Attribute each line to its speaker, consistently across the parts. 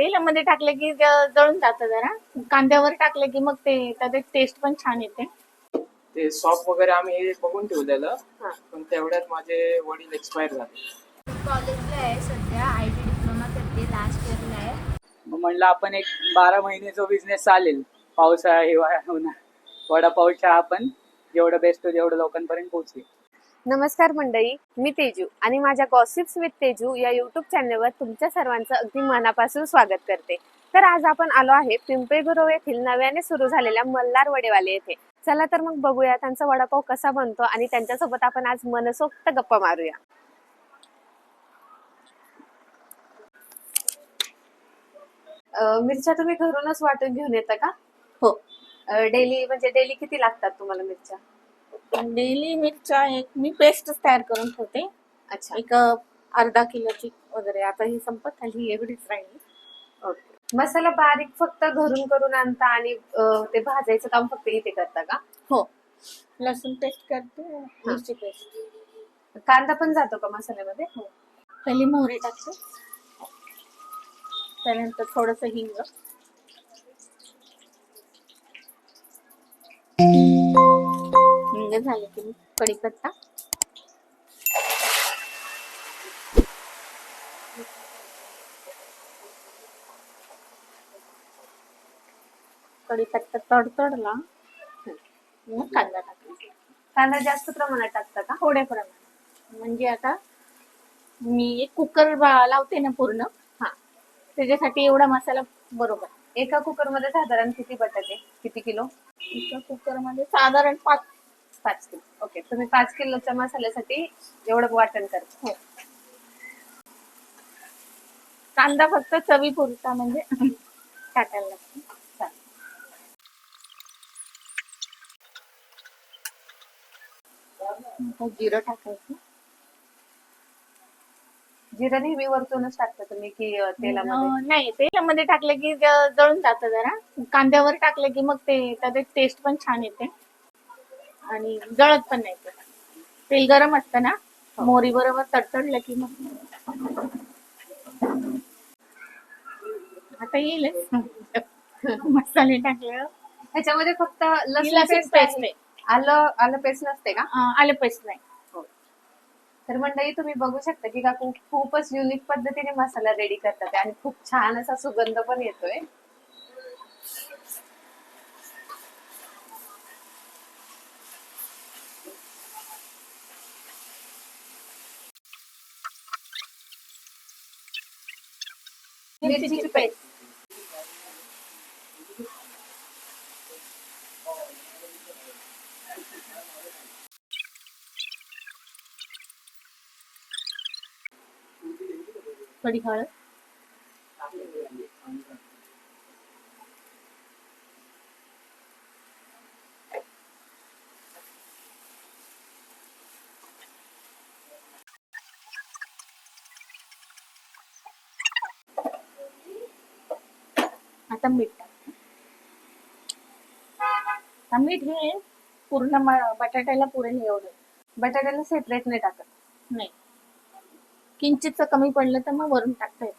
Speaker 1: तेलामध्ये टाकलं की ज- जळून जातं जरा. कांद्यावर टाकलं की मग ते त्याची टेस्ट पण छान येते.
Speaker 2: ते सॉफ्ट वगैरे आम्ही हे बघून ठेवलेलं. पण तेवढ्यात माझे वडील एक्सपायर झाले.
Speaker 3: कॉलेजला आहे सध्या आय टी डिप्लोमा करते लास्ट इयरला आहे.
Speaker 4: मग म्हणलं आपण एक बारा महिने जो बिझनेस चालेल. पावसाळा हिवाळा उन्हाळा. वडापाव चहा पण जेवढं बेस्ट तेवढं लोकांपर्यंत पोहोचेल.
Speaker 5: नमस्कार मंडळी मी तेजू आणि माझ्या गॉसिप्स विथ तेजू या युट्यूब चॅनलवर तुमच्या सर्वांचं अगदी मनापासून स्वागत करते. तर आज आपण आलो आहे पिंपळे गुरव येथील नव्याने सुरू झालेल्या मल्हार वडेवाले येथे. चला तर मग बघूया त्यांचा वडापाव कसा बनतो आणि त्यांच्यासोबत आपण आज मनसोक्त गप्पा मारूया. अं, मिरच्या तुम्ही घरूनच वाटून घेऊन येता का?
Speaker 1: हो.
Speaker 5: डेली म्हणजे डेली किती लागतात तुम्हाला मिरच्या?
Speaker 1: डेली मिरच्या एक मी पेस्ट तयार करून ठेवते.
Speaker 5: अच्छा.
Speaker 1: एक अर्धा किलोची वगैरे. आता ही संपत आली एवढीच राहिली
Speaker 5: ओके. मसाला बारीक फक्त घरून करून आणता आणि अं, ते भाजायचं काम फक्त इथे करता का?
Speaker 1: हो. लसूण पेस्ट करते मिरची पेस्ट.
Speaker 5: कांदा पण जातो का मसाल्यामध्ये?
Speaker 1: हो. पहिली मोहरी टाकते. त्यानंतर थोडस हिंग. हिंग झाले की मग कढीपत्ता? कढीपत्ता तडतडला मग कांदा टाकायचा
Speaker 5: कांदा जास्त प्रमाणात टाकता का?
Speaker 1: थोड्या प्रमाणात. म्हणजे आता मी एक कुकर लावते ना पूर्ण.
Speaker 5: हा.
Speaker 1: त्याच्यासाठी एवढा मसाला बरोबर.
Speaker 5: एका कुकरमध्ये साधारण किती बटाटे? किती किलो?
Speaker 1: एका कुकरमध्ये साधारण पाच
Speaker 5: पाच किलो. ओके तुम्ही पाच किलोच्या मसाल्यासाठी एवढं वाटण करता
Speaker 1: हो. कांदा फक्त चवी पुरता म्हणजे टाकायला लागतो. जिरं टाकायचं.
Speaker 5: जिरं नेहमी वरतूनच टाकता तुम्ही की तेलामध्ये?
Speaker 1: नाही तेलामध्ये टाकलं की जळून जातं जरा. कांद्यावर टाकलं की मग ते त्याचे टेस्ट पण छान येते. आणि जळत पण नाही ते. तेल गरम असतं ना मोरी बरोबर तडतडलं की मग आता येईल मसाले टाकले
Speaker 5: ह्याच्यामध्ये फक्त लसूण पेस्ट आहे. आलं आलं पेस्ट नसते का?
Speaker 1: आले पेस्ट नाही.
Speaker 5: तर मंडळी तुम्ही बघू शकता की काकू खूपच युनिक पद्धतीने मसाला रेडी करतात आणि खूप छान असा सुगंध पण येतोय.
Speaker 1: मिरचीची पेस्ट थोडी हळद आता मीठ हे पूर्ण बटाट्याला पुरेल एवढं.
Speaker 5: बटाट्याला सेपरेट नाही टाकत.
Speaker 1: नाही. किंचितचं कमी पडलं तर मग वरून टाकता येत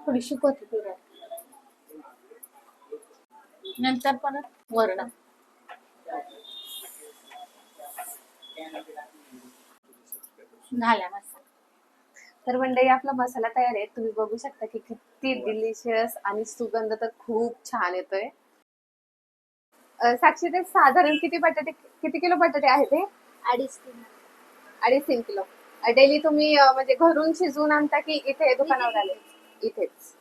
Speaker 1: थोडीशी कोथिंबीर नंतर परत वरण. झाल्या मसाला.
Speaker 5: तर मंडळी आपला मसाला तयार आहे. तुम्ही बघू शकता की किती डिलिशियस आणि सुगंध तर खूप छान येतोय. साक्षी ते साधारण किती बटाटे किती किलो बटाटे आहेत ते
Speaker 3: अडीच तीन
Speaker 5: अडीच तीन किलो. डेली तुम्ही अं, म्हणजे घरून शिजवून आणता की इथे दुकानावर आले? इथेच.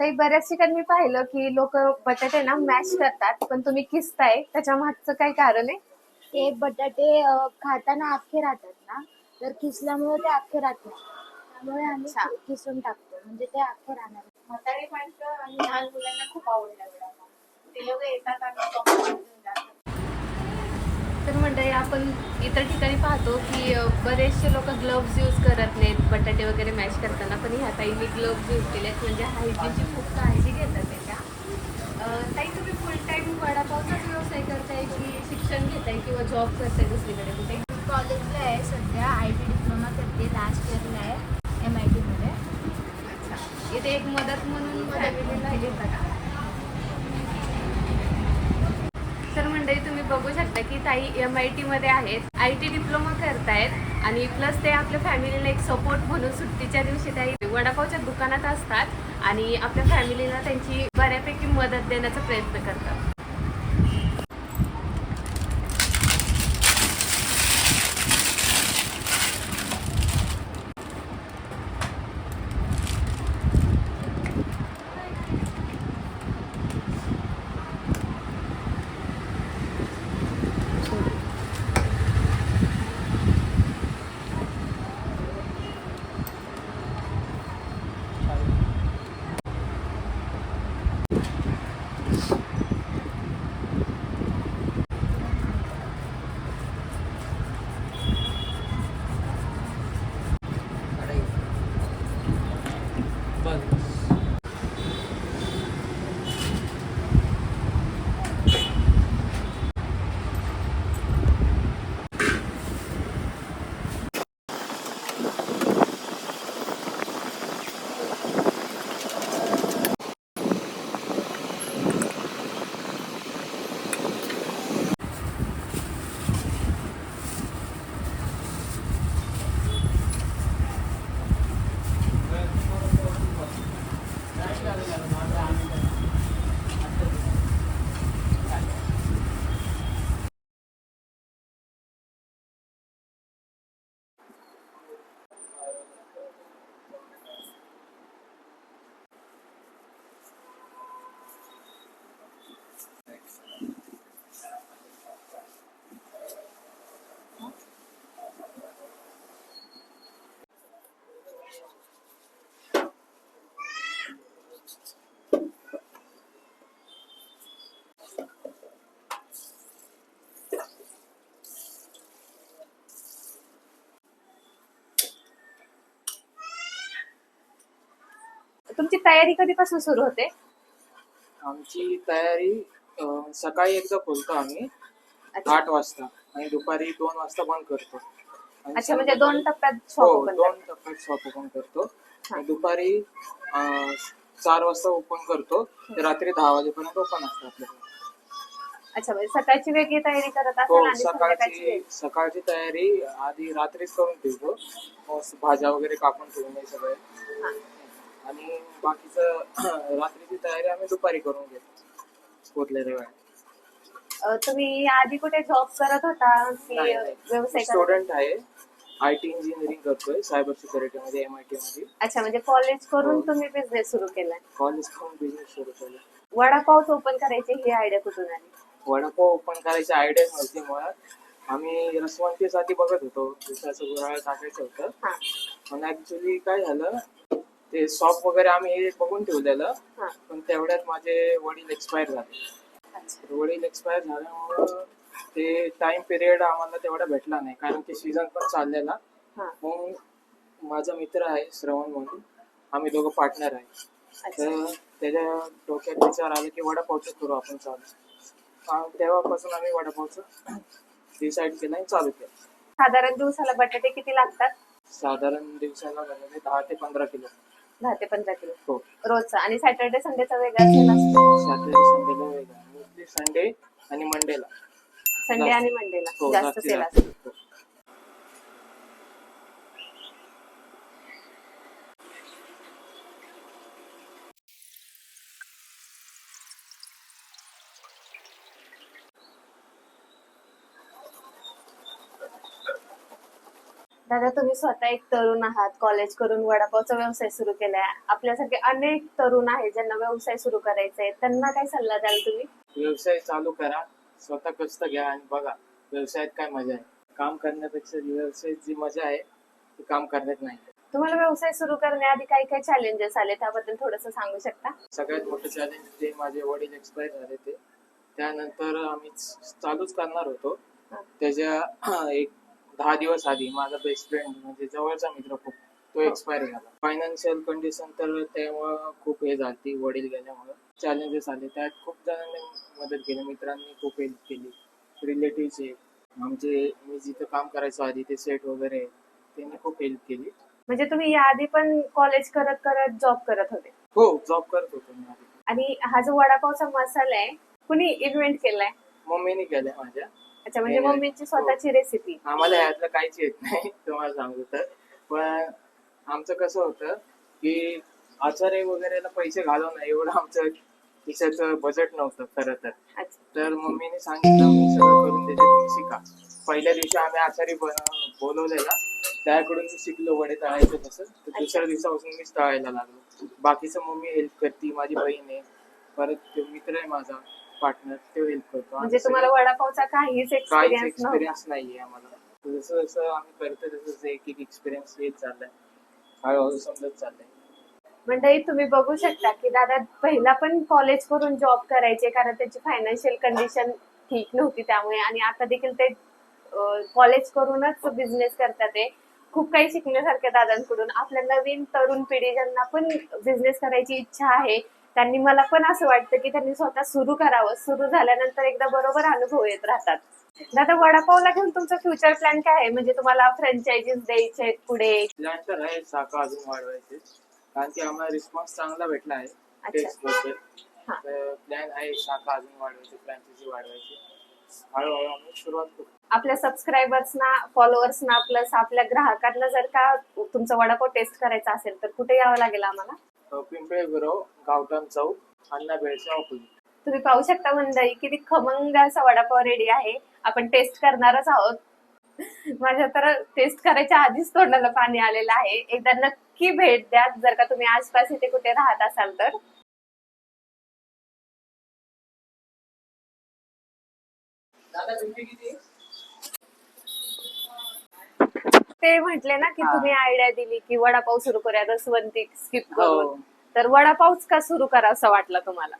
Speaker 5: काही बऱ्याच ठिकाणी मी पाहिलं की लोक बटाटे ना मॅश करतात पण तुम्ही किसताय. त्याच्या मागचं काय कारण आहे?
Speaker 3: ते बटाटे अं, खाताना अख्खे राहतात ना? तर किसल्यामुळे ते अख्खे राहत नाही त्यामुळे आम्ही
Speaker 5: अच्छा.
Speaker 3: किसून टाकतो. म्हणजे ते अख्खे राहणार.
Speaker 1: म्हातारी माणसं आणि लहान मुलांना खूप आवडला वडापाव ते लोक येतात आणि popcorn घेऊन जातात.
Speaker 5: तर मंडळी आपण इतर ठिकाणी पाहतो की अ, बरेचसे लोक ग्लोव्ज यूज करत नाहीत. बटाटे वगैरे मॅश करताना. पण ह्या ताईंनी ग्लोव्ज यूज केलेत. म्हणजे हायजीनची खूप काळजी घेतात त्याच्या अ, ताई तुम्ही फुल टाइम वडापावचाच व्यवसाय करताय की शिक्षण करताय किंवा जॉब करताय दुसरीकडे कुठे?
Speaker 3: कॉलेजला आहे सध्या आय टी डिप्लोमा करते लास्ट इयरला आहे एम आय टीमध्ये
Speaker 5: अच्छा इथे एक मदत म्हणून फॅमिलीला घेता का तर मंडळी तुम्ही बघू शकता की ताई एम आय टीमध्ये आहेत आय टी डिप्लोमा करतायत आणि प्लस ते आपल्या फॅमिलीला एक सपोर्ट म्हणून सुट्टीच्या दिवशी ताई वडापावच्या दुकानात असतात आणि आपल्या फॅमिलीला त्यांची बऱ्यापैकी मदत देण्याचा प्रयत्न करतात. तुमची तयारी कधीपासून सुरू होते?
Speaker 2: आमची तयारी अं, सकाळी एकदा खोलतो आम्ही.
Speaker 5: अच्छा.
Speaker 2: आठ वाजता आणि दुपारी दोन वाजता बंद करतो. आणि
Speaker 5: अच्छा म्हणजे दोन
Speaker 2: संध्याकाळी-
Speaker 5: टप्प्यात शॉप
Speaker 2: हो
Speaker 5: ओपन
Speaker 2: दोन टप्प्यात शॉप ओपन करतो. आणि दुपारी अं, चार वाजता ओपन करतो. ते रात्री दहा वाजेपर्यंत ओपन असतं आपल्याकडे.
Speaker 5: अच्छा म्हणजे सकाळची वेगळी तयारी करत
Speaker 2: हो
Speaker 5: असाल आणि संध्याकाळची
Speaker 2: सकाळची
Speaker 5: वेगळी.
Speaker 2: सकाळची तयारी आधी रात्रीच करून ठेवतो. मग भाज्या वगैरे कापून ठेवून हे सगळे.
Speaker 5: हा.
Speaker 2: आणि बाकीचं रात्रीची तयारी आम्ही दुपारी करून घेतो.
Speaker 5: अं, तुम्ही आधी कुठे जॉब करत होता? की व्यवसाय करत
Speaker 2: स्टुडंट आहे. आय टी इंजिनिअरिंग करतोय सायबर सिक्युरिटी मध्ये एम आय टी मध्ये.
Speaker 5: अच्छा म्हणजे कॉलेज करून
Speaker 2: हो.
Speaker 5: तुम्ही बिझनेस सुरू केलाय.
Speaker 2: कॉलेज करून बिझनेस सुरू केला
Speaker 5: वडापाव ओपन करायची ही आयडिया कुठून आली?
Speaker 2: वडापाव ओपन करायची आयडिया नव्हती मुळात. आम्ही रसवंतीसाठी बघत होतो. दुसऱ्याचं गुराळ टाकायचं होतं.
Speaker 5: हा.
Speaker 2: पण ऍक्च्युली काय झालं ते शॉप वगैरे आम्ही हे बघून ठेवलेलं
Speaker 5: हा.
Speaker 2: पण तेवढ्यात माझे वडील एक्सपायर झाले.
Speaker 5: अच्छा.
Speaker 2: वडील एक्सपायर झाल्यामुळं ते टाइम पिरियड आम्हाला तेवढा भेटला नाही कारण की सीझन पण चाललेला.
Speaker 5: हा.
Speaker 2: मग माझा मित्र आहे श्रवण म्हणून. आम्ही दोघं पार्टनर आहे.
Speaker 5: अच्छा.
Speaker 2: तर त्याच्या डोक्यात विचार आला की वडापावचं करू आपण चालू. हा, तेव्हापासून आम्ही वडापावचं डिसाईड केलं आणि चालू केलं.
Speaker 5: साधारण दिवसाला बटाटे किती लागतात?
Speaker 2: साधारण दिवसाला झालेले दहा ते पंधरा किलो.
Speaker 5: दहा ते पंधरा किलो
Speaker 2: हो.
Speaker 5: रोजचा. आणि सॅटर्डे संडेचा वेगळा सेल असतो.
Speaker 2: सॅटर्डे संडेला वेगळा. मोस्टली संडे आणि मंडेला.
Speaker 5: संडे आणि मंडेला.
Speaker 2: हो
Speaker 5: जास्त सेल. असतो. दादा तुम्ही स्वतः एक तरुण आहात. कॉलेज करून वडापावचा व्यवसाय सुरू केलाय. आपल्यासारखे अनेक तरुण आहेत ज्यांना व्यवसाय सुरू करायचा आहे त्यांना काय सल्ला द्याल तुम्ही?
Speaker 2: व्यवसाय चालू करा. स्वतः कष्ट घ्या आणि बघा व्यवसायात काय मजा आहे. काम करण्यापेक्षा व्यवसायात जी मजा आहे ती काम करण्यात नाही.
Speaker 5: तुम्हाला व्यवसाय सुरू करण्याआधी काय काय चॅलेंजेस आले? त्याबद्दल थोडस सांगू शकता?
Speaker 2: सगळ्यात मोठं चॅलेंज ते माझे वडील एक्सपायर झाले ते. त्यानंतर आम्ही चालूच करणार होतो. त्याच्या एक दहा दिवस आधी माझा बेस्ट फ्रेंड म्हणजे जवळचा मित्र खूप तो एक्सपायर झाला. फायनान्शियल कंडिशन तर त्यामुळं खूप हे झाली वडील गेल्यामुळं चॅलेंजेस आले. त्यात खूप जणांनी मदत केली मित्रांनी खूप हेल्प केली. रिलेटिव्ह आमचे मी जिथं काम करायचो आधी ते सेट वगैरे त्यांनी खूप हेल्प केली.
Speaker 5: म्हणजे तुम्ही याआधी पण कॉलेज करत करत जॉब करत होते?
Speaker 2: हो जॉब करत होतो मी आधी.
Speaker 5: आणि हा जो वडापावचा मसाला आहे कुणी इन्व्हेंट केलाय?
Speaker 2: मम्मीने केलंय माझ्या.
Speaker 5: अच्छा म्हणजे
Speaker 2: हे-
Speaker 5: मम्मीची स्वतःची रेसिपी
Speaker 2: आम्हाला यातलं काहीच येत नाही तुम्हाला सांगू तर. पण आमचं कसं होतं की आचार्य वगैरेला पैसे घालवणं एवढं आमचं खिशाचं बजेट नव्हतं खरं तर.
Speaker 5: अच्छा.
Speaker 2: तर मम्मीने सांगितलं मी सगळं करून देते तुम्ही शिका. पहिल्या दिवशी आम्ही आचारी बन- बोलवलेला त्याकडून मी शिकलो वडे तळायचं तसं. तर दुसऱ्या दिवसापासून मीच तळायला लागलो. बाकीचं मम्मी हेल्प करते माझी बहीण आहे. परत तो मित्र आहे माझा. पार्टनर तो हेल्प करतो
Speaker 5: म्हणजे तुम्हाला वडापावचा काहीच
Speaker 2: काहीच
Speaker 5: एक्सपिरियन्स नव्हता.
Speaker 2: एक्सपिरियन्स नाहीये आम्हाला. जसं जसं आम्ही करतो तसं एक एक एक्सपिरियन्स येत चाललाय. हळूहळू समजत चाललंय.
Speaker 5: मंडळी तुम्ही बघू शकता की दादा पहिला पण कॉलेज करून जॉब करायचे कारण त्याची फायनान्शियल कंडिशन ठीक नव्हती त्यामुळे. आणि आता देखील ते कॉलेज करूनच बिझनेस करतात ते. खूप काही शिकण्यासारखं आहे दादांकडून. आपल्या नवीन तरुण पिढी ज्यांना पण बिझनेस करायची इच्छा आहे त्यांनी मला पण असं वाटतं की त्यांनी स्वतः सुरू करावं. सुरू झाल्यानंतर एकदा बरोबर अनुभव येत राहतात. दादा वडापावला घेऊन तुमचा फ्युचर प्लॅन काय आहे? म्हणजे तुम्हाला फ्रँचायझीज द्यायचे आहेत पुढे?
Speaker 2: प्लॅन तर आहे शाखा अजून वाढवायचे कारण की आम्हाला रिस्पॉन्स चांगला भेटला आहे.
Speaker 5: अच्छा.
Speaker 2: टेस्टबद्दल.
Speaker 5: हा.
Speaker 2: तर प्लॅन आहे शाखा अजून वाढवायची फ्रँचायझी वाढवायची. हळूहळू आम्ही सुरुवात करू.
Speaker 5: आपल्या सबस्क्रायबर्सना फॉलोअर्सना प्लस आपल्या ग्राहकांना जर का तुमचा वडापाव टेस्ट करायचा असेल तर कुठे यावं लागेल आम्हाला?
Speaker 2: पिंपळे गुरव गावठाण चौक अण्णा बेळच्या ऑपोजिट
Speaker 5: तुम्ही पाहू शकता मंडळी किती खमंग असा वडापाव रेडी आहे. आपण टेस्ट करणारच आहोत. माझ्या तर टेस्ट करायच्या आधीच तोंडाला पाणी आलेलं आहे. एकदा नक्की भेट द्या. जर का तुम्ही आसपास इथे कुठे राहत असाल तर.
Speaker 2: दादा तुमची किती?
Speaker 5: ते म्हटले ना की
Speaker 4: हा.
Speaker 5: तुम्ही आयडिया दिली की वडापाव सुरू करूया रसवंती स्किप
Speaker 4: हो.
Speaker 5: करून. तर वडापावच का सुरू करा असं वाटलं तुम्हाला?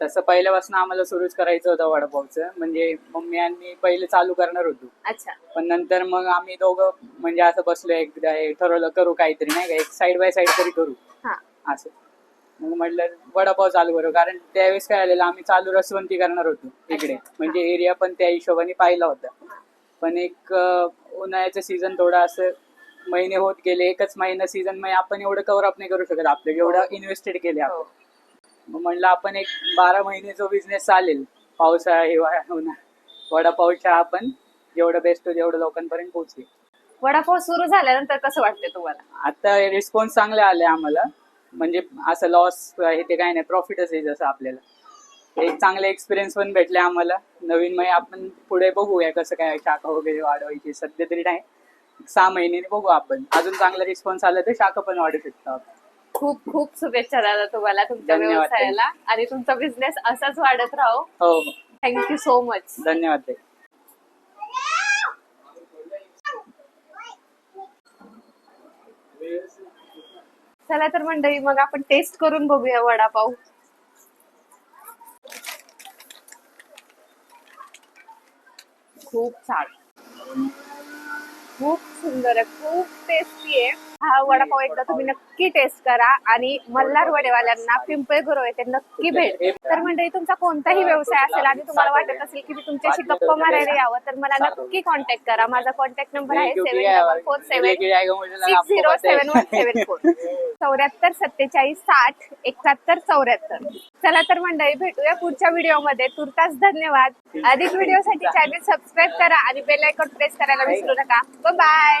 Speaker 4: तसं पहिल्यापासून आम्हाला सुरूच करायचं होतं वडापावचं. म्हणजे मम्मी आणि पहिले चालू करणार होतो.
Speaker 5: अच्छा.
Speaker 4: पण नंतर मग आम्ही दोघं म्हणजे असं बसलो एकदा हे ठरवलं करू काहीतरी नाही का? एक साईड बाय साईड तरी करू.
Speaker 5: हा.
Speaker 4: असं. मग म्हटलं वडापाव चालू करू. कारण त्यावेळेस काय आलेलं आम्ही चालू रसवंती करणार होतो इकडे.
Speaker 5: अच्छा.
Speaker 4: म्हणजे एरिया पण त्या हिशोबाने पाहिला होता. पण एक अं, उन्हाळ्याचं सीझन थोडं असं महिने होत गेले एकच महिना सीझनमध्ये आपण एवढं कव्हर अप नाही करू शकत आपलं एवढं इन्व्हेस्टेड केले
Speaker 5: हो.
Speaker 4: आपण. मग म्हणलं आपण एक बारा महिने जो बिझनेस चालेल पावसाळा हिवाळा उन्हाळा वडापावच्या आपण जेवढं बेस्ट तेवढं लोकांपर्यंत पोहोचेल.
Speaker 5: वडापाव सुरू झाल्यानंतर कसं वाटतंय तुम्हाला?
Speaker 4: आता रिस्पॉन्स चांगले आले आम्हाला. म्हणजे असं लॉस आहे ते काय नाही प्रॉफिटच आहे जसं आपल्याला. एक चांगले एक्सपिरियन्स पण भेटले आम्हाला. नवीन मग आपण पुढे बघूया कसं काय शाखा वगैरे वाढवायची. सध्या तरी नाही. सहा महिन्याने बघू आपण. अजून चांगला रिस्पॉन्स आला तर शाखा पण वाढू शकतो आपण.
Speaker 5: खूप खूप शुभेच्छा दादा तुम्हाला तुमच्या
Speaker 4: धन्यवाद,
Speaker 5: व्यवसायाला. आणि तुमचा बिझनेस असाच वाढत राहो.
Speaker 4: हो. हो
Speaker 5: थँक्यू सो मच
Speaker 4: धन्यवाद. ताई.
Speaker 5: चला तर मंडळी मग आपण टेस्ट करून बघूया वडापाव. खूप छान खूप सुंदर आहे. खूप टेस्टी आहे. हा वडापाव एकदा तुम्ही नक्की टेस्ट करा आणि मल्हार वडेवाल्यांना पिंपळे गुरव येथे नक्की भेट. तर मंडळी तुमचा कोणताही व्यवसाय असेल आणि तुम्हाला वाटत असेल की मी तुमच्याशी गप्पा मारायला यावं तर मला नक्की कॉन्टॅक्ट करा. माझा कॉन्टॅक्ट नंबर आहे seven double four seven six zero seven one seven four चौऱ्याहत्तर सत्तेचाळीस साठ एकाहत्तर चौऱ्याहत्तर. चला तर मंडळी भेटूया पुढच्या व्हिडिओमध्ये. तुर्तास धन्यवाद. अधिक व्हिडिओसाठी चॅनल सबस्क्राईब करा आणि बेल आयकॉन प्रेस करायला विसरू नका. बाय